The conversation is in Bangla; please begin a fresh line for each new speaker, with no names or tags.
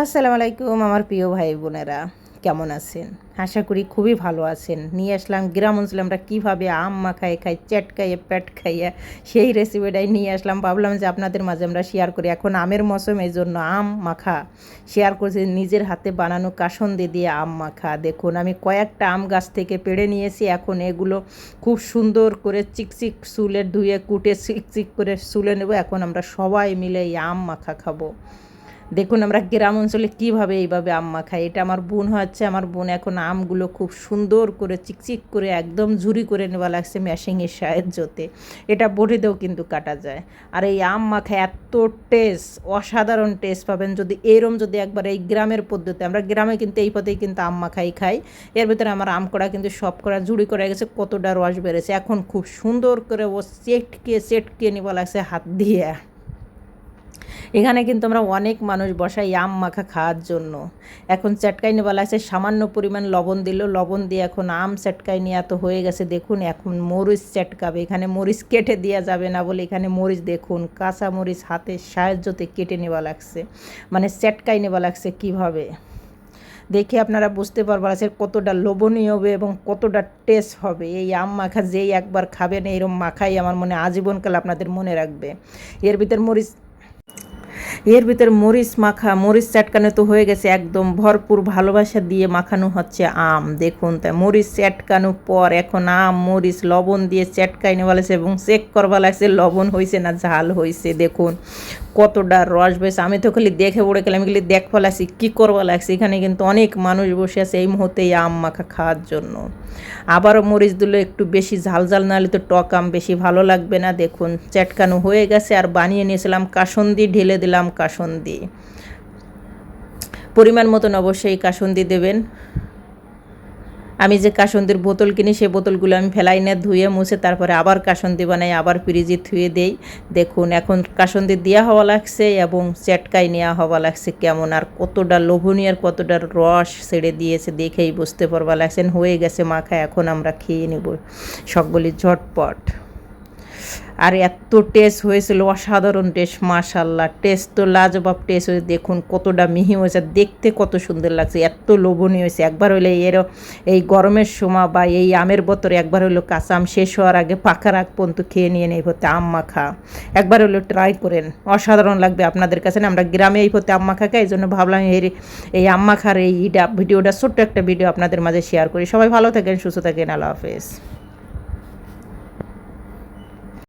আসসালামু আলাইকুম আমার প্রিয় ভাই বোনেরা, কেমন আছেন? আশা করি খুবই ভালো আছেন। নিয়ে আসলাম গ্রাম অঞ্চলে আমরা কীভাবে আম মাখাই খাই, চ্যাট খাইয়ে, প্যাট খাইয়ে, সেই রেসিপিটাই নিয়ে আসলাম। ভাবলাম যে আপনাদের মাঝে আমরা শেয়ার করি। এখন আমের মৌসুম, এই জন্য আম মাখা। শেয়ার করছি, নিজের হাতে বানানো কাসন্দি দিয়ে আম মাখা। দেখুন, আমি কয়েকটা আম গাছ থেকে পেড়ে নিয়েছি। এখন এগুলো খুব সুন্দর করে চিকচিক চুলে ধুয়ে, কুটে চিকচিক করে চুলে নেব। এখন আমরা সবাই মিলে এই আম মাখা খাব। দেখুন আমরা গ্রাম অঞ্চলে কীভাবে এইভাবে আম মাখাই। এটা আমার বোন হচ্ছে, আমার বোন এখন আমগুলো খুব সুন্দর করে চিকচিক করে একদম ঝুরি করে নেওয়া লাগছে মেশিংয়ের সাহায্যতে। এটা বটিতেও কিন্তু কাটা যায়। আর এই আম মাখা এত টেস্ট অসাধারণ টেস্ট পাবেন যদি এরম যদি একবার এই গ্রামের পদ্ধতি, আমরা গ্রামে কিন্তু এই পথেই কিন্তু আম মাখাই খাই। এর ভিতরে আমার আম করা কিন্তু সব করা ঝুড়ি করে গেছে, কতটা রস বেড়েছে। এখন খুব সুন্দর করে ও সেটকে সেটকে নেওয়া লাগছে হাত দিয়ে। এখানে কিন্তু আমরা অনেক মানুষ বসাই আম মাখা খাওয়ার জন্য। এখন চটকাই নেওয়া লাগছে সামান্য পরিমাণ লবণ দিল লবণ দিয়ে এখন আম চটকাই নিয়ে এত হয়ে গেছে, দেখুন এখন মরিচ চটকাবে এখানে মরিচ কেটে দেওয়া যাবে না বলে এখানে মরিচ দেখুন, কাঁচা মরিচ হাতের সাহায্যতে কেটে নেওয়া লাগছে। মানে চটকাই নেওয়া লাগছে কীভাবে? দেখে আপনারা বুঝতে পারবেন আছে কতটা লোভনীয় হবে এবং কতটা টেস্ট হবে। এই আম মাখা যেই একবার খাবেন এইরকম মাখাই আমার মনে আজীবনকাল আপনাদের মনে রাখবে। এর ভিতর মরিচ এর ভিতরে মরিচ মাখা, মরিচ চাটকানো তো হয়ে গেছে একদম। ভরপুর ভালোবাসা দিয়ে মাখানো হচ্ছে আম। দেখুন তাই মরিচ চাটকানোর পর এখন আম, মরিচ, লবণ দিয়ে চাটকাইনে বলেছে এবং চেক করবা লাগছে, লবণ হয়েছে না, ঝাল হয়েছে দেখুন কতটা রস বেশ। আমি তো খালি দেখে পড়ে গেলাম খালি দেখ ফেলাছি কী করবা লাগছে? এখানে কিন্তু অনেক মানুষ বসে আছে এই মুহূর্তে এই আম মাখা খাওয়ার জন্য। আবারও মরিচ দিলে একটু বেশি ঝাল ঝাল, নাহলে তো টক আম বেশি ভালো লাগবে না। দেখুন, চ্যাটকানো হয়ে গেছে, আর বানিয়ে নিয়েছিলাম কাসন্দি, ঢেলে দিলাম কাসন্দি। পরিমাণ মতন অবশ্যই কাসন্দি দেবেন। আমি যে কাসন্দির বোতল কিনি সেই বোতলগুলো আমি ফেলাই না ধুয়ে মুছে তারপরে আবার কাসন্দি বানাই, আবার ফ্রিজে ধুয়ে দেই। দেখুন, এখন কাসন্দি দেওয়া হওয়া লাগছে এবং চেটকাই নেওয়া হওয়া লাগছে। কেমন আর কতটা লোভনীয় আর কতটা রস ছেড়ে দিয়েছে দেখেই বুঝতে পারবা লাগছেন, হয়ে গেছে মাখা, এখন আমরা খেয়ে নেব। সকগুলি ঝটপট। আর এত টেস্ট হয়েছিল, অসাধারণ টেস্ট মাশাল্লাহ টেস্ট তো লাজবাব টেস্ট হয়েছে, দেখুন কতটা মিহি হয়েছে, দেখতে কত সুন্দর লাগছে, এত লোভনীয় হয়েছে। একবার হইলে এর এই গরমের সময় বা এই আমের বোতরে একবার হইল কাঁচা আম শেষ হওয়ার আগে পাকার আগ পর্যন্ত খেয়ে নিয়ে নেই হতে আম মাখা। একবার হলো ট্রাই করেন, অসাধারণ লাগবে আপনাদের কাছে না, আমরা গ্রামে এই হতে আম মাখা খাই এই জন্য ভাবলাম এই এই আম মাখার এই ভিডিওটা, ছোট্ট একটা ভিডিও আপনাদের মাঝে শেয়ার করি। সবাই ভালো থাকেন, সুস্থ থাকেন, আল্লাহ হাফেজ।